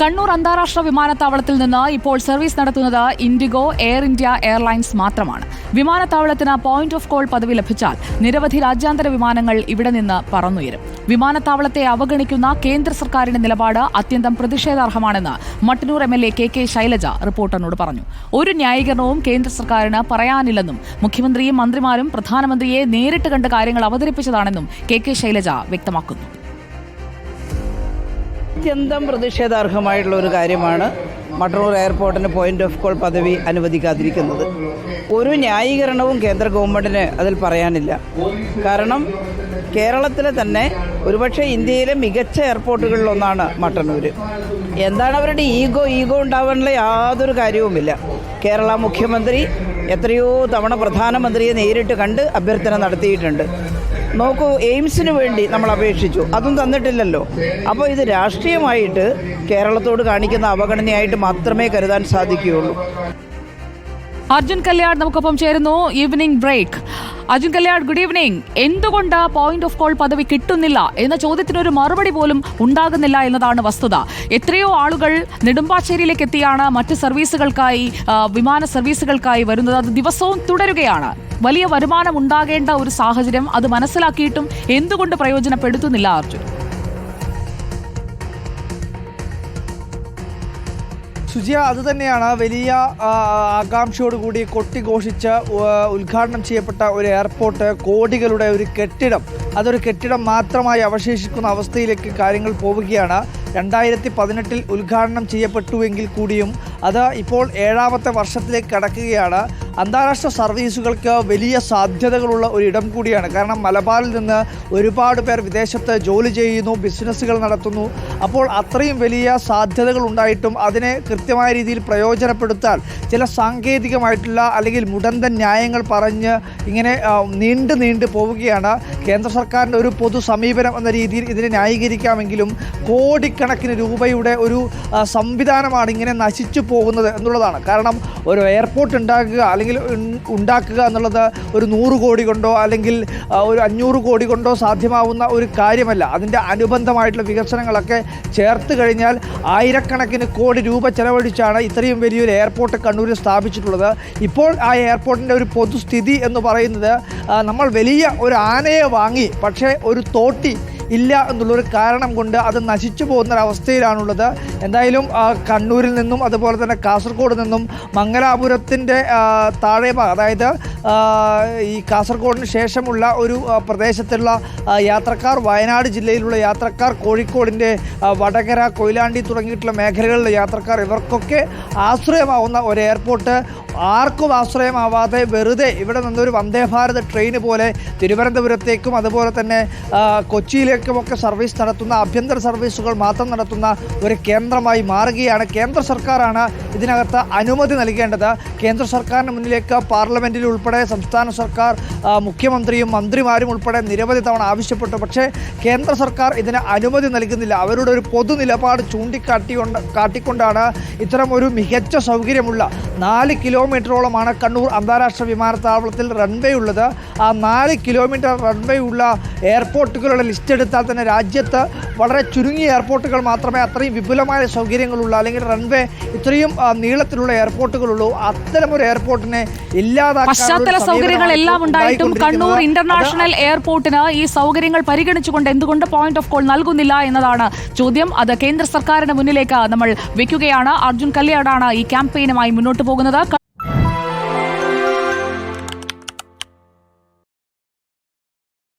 കണ്ണൂർ അന്താരാഷ്ട്ര വിമാനത്താവളത്തിൽ നിന്ന് ഇപ്പോൾ സർവീസ് നടത്തുന്നത് ഇൻഡിഗോ എയർ ഇന്ത്യ എയർലൈൻസ് മാത്രമാണ്. വിമാനത്താവളത്തിന് പോയിന്റ് ഓഫ് കോൾ പദവി ലഭിച്ചാൽ നിരവധി രാജ്യാന്തര വിമാനങ്ങൾ ഇവിടെ നിന്ന് പറന്നുയരും. വിമാനത്താവളത്തെ അവഗണിക്കുന്ന കേന്ദ്ര സർക്കാരിന്റെ നിലപാട് അത്യന്തം പ്രതിഷേധാർഹമാണെന്ന് Mattannur M L A K K Shailaja റിപ്പോർട്ടറിനോട് പറഞ്ഞു. ഒരു ന്യായീകരണവും കേന്ദ്ര സർക്കാരിന് പറയാനില്ലെന്നും മുഖ്യമന്ത്രിയും മന്ത്രിമാരും പ്രധാനമന്ത്രിയെ നേരിട്ട് കണ്ട് കാര്യങ്ങൾ അവതരിപ്പിച്ചതാണെന്നും കെ കെ ശൈലജ വ്യക്തമാക്കുന്നു. അത്യന്തം പ്രതിഷേധാർഹമായിട്ടുള്ള ഒരു കാര്യമാണ് മട്ടന്നൂർ എയർപോർട്ടിന് പോയിന്റ് ഓഫ് കോൾ പദവി അനുവദിക്കാതിരിക്കുന്നത്. ഒരു ന്യായീകരണവും കേന്ദ്ര ഗവൺമെന്റിന് അതിൽ പറയാനില്ല. കാരണം കേരളത്തിലെ തന്നെ ഒരുപക്ഷെ ഇന്ത്യയിലെ മികച്ച എയർപോർട്ടുകളിലൊന്നാണ് മട്ടന്നൂർ എന്താണ് അവരുടെ ഈഗോ? ഈഗോ ഉണ്ടാവാനുള്ള യാതൊരു കാര്യവുമില്ല. കേരള മുഖ്യമന്ത്രി എത്രയോ തവണ പ്രധാനമന്ത്രിയെ നേരിട്ട് കണ്ട് അഭ്യർത്ഥന നടത്തിയിട്ടുണ്ട്. നോക്കൂ എയിംസിന് വേണ്ടി നമ്മൾ അപേക്ഷിച്ചു. അതും തന്നിട്ടില്ലല്ലോ. അപ്പോൾ ഇത് രാഷ്ട്രീയമായിട്ട് കേരളത്തോട് കാണിക്കുന്ന അവഗണനയായിട്ട് മാത്രമേ കരുതാൻ സാധിക്കുകയുള്ളൂ. അർജുൻ കല്യാട് നമുക്കൊപ്പം ചേരുന്നു. Evening break Arjun Kalyad good evening എന്തുകൊണ്ട് പോയിന്റ് ഓഫ് കോൾ പദവി കിട്ടുന്നില്ല? എന്ന ചോദ്യത്തിന് ഒരു മറുപടി പോലും ഉണ്ടാകുന്നില്ല എന്നതാണ് വസ്തുത. എത്രയോ ആളുകൾ നെടുമ്പാശ്ശേരിയിലേക്ക് എത്തിയാണ്. മറ്റ് സർവീസുകൾക്കായി വിമാന സർവീസുകൾക്കായി വരുന്നത്. അത് ദിവസവും തുടരുകയാണ്. വലിയ വരുമാനം ഉണ്ടാകേണ്ട ഒരു സാഹചര്യം അത് മനസ്സിലാക്കിയിട്ടും എന്തുകൊണ്ട് പ്രയോജനപ്പെടുത്തുന്നില്ല അർജുൻ? സുജിയ അത് തന്നെയാണ് വലിയ ആകാംക്ഷയോടുകൂടി കൊട്ടിഘോഷിച്ച് ഉദ്ഘാടനം ചെയ്യപ്പെട്ട ഒരു എയർപോർട്ട് കോടികളുടെ ഒരു കെട്ടിടം. അതൊരു കെട്ടിടം മാത്രമായി അവശേഷിക്കുന്ന അവസ്ഥയിലേക്ക് കാര്യങ്ങൾ പോവുകയാണ്. രണ്ടായിരത്തി പതിനെട്ടിൽ ഉദ്ഘാടനം ചെയ്യപ്പെട്ടുവെങ്കിൽ കൂടിയും അത് ഇപ്പോൾ ഏഴാമത്തെ വർഷത്തിലേക്ക് കടക്കുകയാണ്. അന്താരാഷ്ട്ര സർവീസുകൾക്ക് വലിയ സാധ്യതകളുള്ള ഒരു ഇടം കൂടിയാണ്. കാരണം മലബാറിൽ നിന്ന് ഒരുപാട് പേർ വിദേശത്ത് ജോലി ചെയ്യുന്നു ബിസിനസ്സുകൾ നടത്തുന്നു. അപ്പോൾ അത്രയും വലിയ സാധ്യതകൾ ഉണ്ടായിട്ടും അതിനെ കൃത്യമായ രീതിയിൽ പ്രയോജനപ്പെടുത്താൻ ചില സാങ്കേതികമായിട്ടുള്ള അല്ലെങ്കിൽ മുടന്തൻ ന്യായങ്ങൾ പറഞ്ഞ് ഇങ്ങനെ നീണ്ട് നീണ്ടു പോവുകയാണ്. കേന്ദ്ര സർക്കാരിന്റെ ഒരു പൊതു സമീപനം എന്ന രീതിയിൽ ഇതിനെ ന്യായീകരിക്കാമെങ്കിലും കോടിക്കണക്കിന് രൂപയുടെ ഒരു സംവിധാനമാണ് ഇങ്ങനെ നശിച്ചു പോകുന്നത് എന്നുള്ളതാണ്. കാരണം ഒരു എയർപോർട്ട് ഉണ്ടാക്കുക അല്ലെങ്കിൽ ഉണ്ടാക്കുക എന്നുള്ളത് ഒരു നൂറ് കോടി കൊണ്ടോ അല്ലെങ്കിൽ ഒരു അഞ്ഞൂറ് കോടി കൊണ്ടോ സാധ്യമാവുന്ന ഒരു കാര്യമല്ല. അതിന്റെ അനുബന്ധമായിട്ടുള്ള വികസനങ്ങളൊക്കെ ചേർത്ത് കഴിഞ്ഞാൽ ആയിരക്കണക്കിന് കോടി രൂപ ചെലവഴിച്ചാണ് ഇത്രയും വലിയൊരു എയർപോർട്ട് കണ്ണൂരിൽ സ്ഥാപിച്ചിട്ടുള്ളത്. ഇപ്പോൾ ആ എയർപോർട്ടിന്റെ ഒരു പൊതുസ്ഥിതി എന്ന് പറയുന്നത് നമ്മൾ വലിയ ഒരു ആനയെ വാങ്ങി പക്ഷേ ഒരു തോട്ടി ഇല്ല എന്നുള്ളൊരു കാരണം കൊണ്ട് അത് നശിച്ചു പോകുന്ന ഒരവസ്ഥയിലാണുള്ളത് എന്തായാലും കണ്ണൂരിൽ നിന്നും അതുപോലെ തന്നെ കാസർഗോഡ് നിന്നും മംഗലാപുരത്തിന്റെ താഴെ അതായത് ഈ കാസർഗോഡിന് ശേഷമുള്ള ഒരു പ്രദേശത്തുള്ള യാത്രക്കാർ വയനാട് ജില്ലയിലുള്ള യാത്രക്കാർ കോഴിക്കോടിന്റെ വടകര കൊയിലാണ്ടി തുടങ്ങിയിട്ടുള്ള മേഖലകളിലെ യാത്രക്കാർ ഇവർക്കൊക്കെ ആശ്രയമാവുന്ന ഒരു എയർപോർട്ട് ആർക്കും ആശ്രയമാവാതെ വെറുതെ ഇവിടെ നിന്നൊരു വന്ദേ ഭാരത് ട്രെയിൻ പോലെ തിരുവനന്തപുരത്തേക്കും അതുപോലെ തന്നെ കൊച്ചിയിലേക്കുമൊക്കെ സർവീസ് നടത്തുന്ന ആഭ്യന്തര സർവീസുകൾ മാത്രം നടത്തുന്ന ഒരു കേന്ദ്രമായി മാറുകയാണ്. കേന്ദ്ര സർക്കാരാണ് ഇതിനകത്ത് അനുമതി നൽകേണ്ടത്. കേന്ദ്ര സർക്കാരിന് മുന്നിലേക്ക് പാർലമെന്റിൽ ഉൾപ്പെടെ സംസ്ഥാന സർക്കാർ മുഖ്യമന്ത്രിയും മന്ത്രിമാരും ഉൾപ്പെടെ നിരവധി തവണ ആവശ്യപ്പെട്ടു. പക്ഷേ കേന്ദ്ര സർക്കാർ ഇതിന് അനുമതി നൽകുന്നില്ല. അവരുടെ ഒരു പൊതു നിലപാട് ചൂണ്ടിക്കാട്ടിക്കൊണ്ട് കാട്ടിക്കൊണ്ടാണ് ഇത്തരം ഒരു മികച്ച സൗകര്യമുള്ള നാല് കിലോമീറ്ററോളമാണ് കണ്ണൂർ അന്താരാഷ്ട്ര വിമാനത്താവളത്തിൽ റൺവേ ഉള്ളത്. ആ നാല് കിലോമീറ്റർ റൺവേ ഉള്ള എയർപോർട്ടുകളുടെ ലിസ്റ്റ് എടുത്താൽ തന്നെ രാജ്യത്ത് വളരെ ചുരുങ്ങിയ എയർപോർട്ടുകൾ മാത്രമേ അത്രയും വിപുലമായ സൗകര്യങ്ങളുള്ള. അല്ലെങ്കിൽ റൺവേ ഇത്രയും നീളത്തിലുള്ള എയർപോർട്ടുകളുള്ളൂ. അത്തരം ഒരു എയർപോർട്ടിനെ ഇല്ലാതാക്കാൻ ഉണ്ടായിട്ടും കണ്ണൂർ ഇന്റർനാഷണൽ എയർപോർട്ടിന് ഈ സൗകര്യങ്ങൾ പരിഗണിച്ചുകൊണ്ട് എന്തുകൊണ്ട് പോയിന്റ് ഓഫ് കോൾ നൽകുന്നില്ല എന്നതാണ് ചോദ്യം. അത് കേന്ദ്ര സർക്കാരിന് മുന്നിലേക്ക് നമ്മൾ വെക്കുകയാണ്. അർജുൻ കല്യാടാണ് ഈ ക്യാമ്പയിനുമായി മുന്നോട്ട് പോകുന്നത്.